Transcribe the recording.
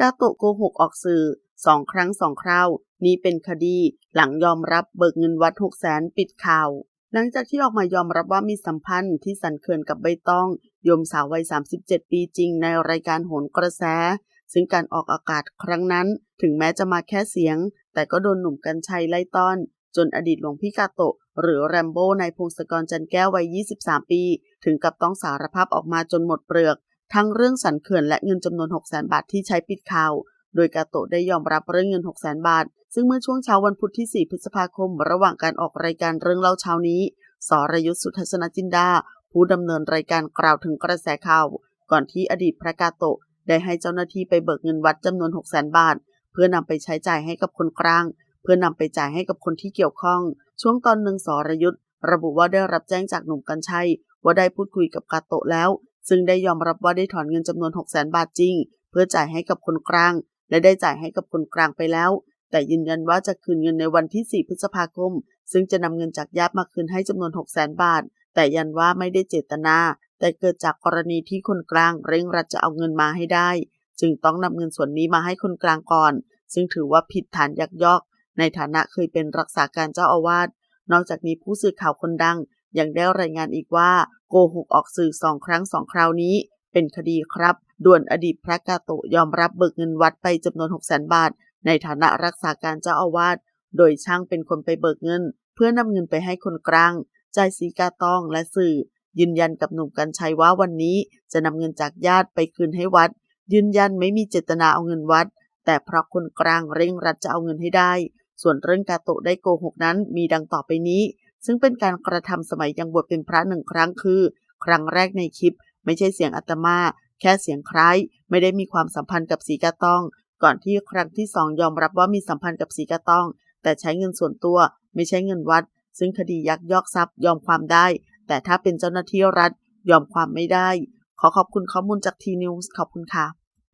กาโตะโกหกออกสื่อสองครั้งสองคราว นี่เป็นคดี หลังยอมรับเบิกเงินวัดหกแสนปิดข่าว หลังจากที่ออกมายอมรับว่ามีสัมพันธ์ที่สันเขื่อนกับใบตองโยมสาววัย 37 ปีจริงในรายการโหนกระแส ซึ่งการออกอากาศครั้งนั้น ถึงแม้จะมาแค่เสียง แต่ก็โดนหนุ่มกัญชัยไล่ต้อน จนอดีตหลวงพี่กาโตะ หรือแรมโบ้ในพงศกรจันแก้ววัย 23 ปี ถึงกับต้องสารภาพออกมาจนหมดเปลือก ทั้งเรื่องสันเขื่อนและเงินจำนวน 6 0 0 0 0 บาทที่ใช้ปิดข่าว โดยกาโตะได้ยอมรับเรื่องเงิน 6 0 0 0 0 บาท ซึ่งเมื่อช่วงเช้าวันพุธที่ 4 พฤษภาคม ระหว่างการออกรายการเรื่องเล่าเช้านี้ สรยุทธสุทัศนจินดา ผู้ดำเนินรายการกล่าวถึงกระแสข่าว ก่อนที่อดีตพระกาโตะได้ให้เจ้าหน้าที่ไปเบิกเงินวัดจำนวน 600,000บาท เพื่อนำไปใช้จ่ายให้กับคนกลาง เพื่อนำไปจ่ายให้กับคนที่เกี่ยวข้อง ช่วงตอนหนึ่งสรยุทธระบุว่าได้รับแจ้งจากหนุ่มกัญชัยว่าได้พูดคุยกับกาโตะแล้ว ซึ่งได้ยอมรับว่าได้ถอนเงินจำนวน600,000 บาทจริง เพื่อจ่ายให้กับคนกลาง และได้จ่ายให้กับคนกลางไปแล้ว แต่ยืนยันว่าจะคืนเงินในวันที่ 4 พฤษภาคม ซึ่งจะนำเงินจากญาติมาคืนให้จำนวน600,000 บาท แต่ยันว่าไม่ได้เจตนา แต่เกิดจากกรณีที่คนกลางเร่งรัดจะเอาเงินมาให้ได้ จึงต้องนำเงินส่วนนี้มาให้คนกลางก่อน ซึ่งถือว่าผิดฐานยักยอก ในฐานะเคยเป็นรักษาการเจ้าอาวาสนอกจากนี้ผู้สื่อข่าวคนดัง ยังได้รายงานอีกว่าโกหกออกสื่อสองครั้งสองคราวนี้ เป็นคดีครับ ด่วนอดีตพระกาโตะยอมรับเบิกเงินวัดไปจำนวน6 0 0 0 0 0 บาท ในฐานะรักษาการเจ้าอาวาส โดยช่างเป็นคนไปเบิกเงิน เพื่อนำเงินไปให้คนกลางจ่ายสีกาตองและสื่อ ยืนยันกับหนุ่มกัญชัยว่าวันนี้จะนำเงินจากญาติไปคืนให้วัด ยืนยันไม่มีเจตนาเอาเงินวัด แต่เพราะคนกลางเร่งรัดจะเอาเงินให้ได้ ส่วนเรื่องกาโตะได้โกหกนั้นมีดังต่อไปนี้ ซึ่งเป็นการกระทำสมัยยังบวชเป็นพระหนึ่งครั้งคือ ครั้งแรกในคลิป ไม่ใช่เสียงอาตมา แค่เสียงคล้าย ไม่ได้มีความสัมพันธ์กับสีกาตอง ก่อนที่ครั้งที่สองยอมรับว่ามีสัมพันธ์กับสีกาตอง แต่ใช้เงินส่วนตัว ไม่ใช่เงินวัด ซึ่งคดียักยอกทรัพย์ยอมความได้ แต่ถ้าเป็นเจ้าหน้าที่รัฐยอมความไม่ได้ ขอขอบคุณข้อมูลจากทีนิวส์ขอบคุณค่ะ